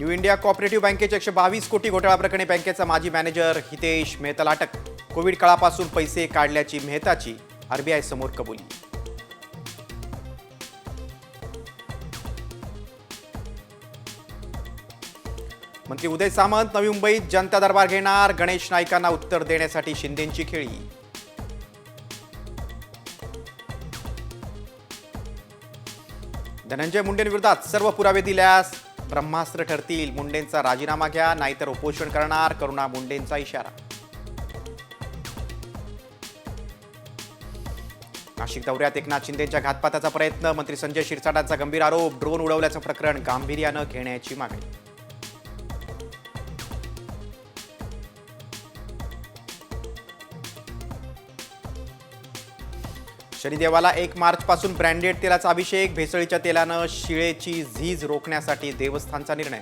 New India cooperative बँकेच्या एकशे बावीस कोटी घोटाळा प्रकरणी बँकेचा माजी मॅनेजर हितेश मेहताला अटक. कोविड काळापासून पैसे काढल्याची मेहताची आरबीआय समोर कबुली. मंत्री उदय सामंत नवी मुंबईत जनता दरबार घेणार गणेश नाईकांना उत्तर देण्यासाठी शिंदेंची खेळी. धनंजय मुंडेंविरोधात सर्व पुरावे दिल्यास ब्रह्मास्त्र ठरतील. मुंडेंचा राजीनामा घ्या नाहीतर उपोषण करणार. करुणा मुंडेंचा इशारा. नाशिक दौऱ्यात एकनाथ शिंदेच्या घातपाताचा प्रयत्न मंत्री संजय शिरसाटांचा गंभीर आरोप ड्रोन उडवल्याचं प्रकरण गांभीर्यानं घेण्याची मागणी. शनिदेवाला एक मार्च पासून ब्रँडेड तेलाचा अभिषेक भेसळीच्या तेलानं शिळेची झीज रोखण्यासाठी देवस्थानचा निर्णय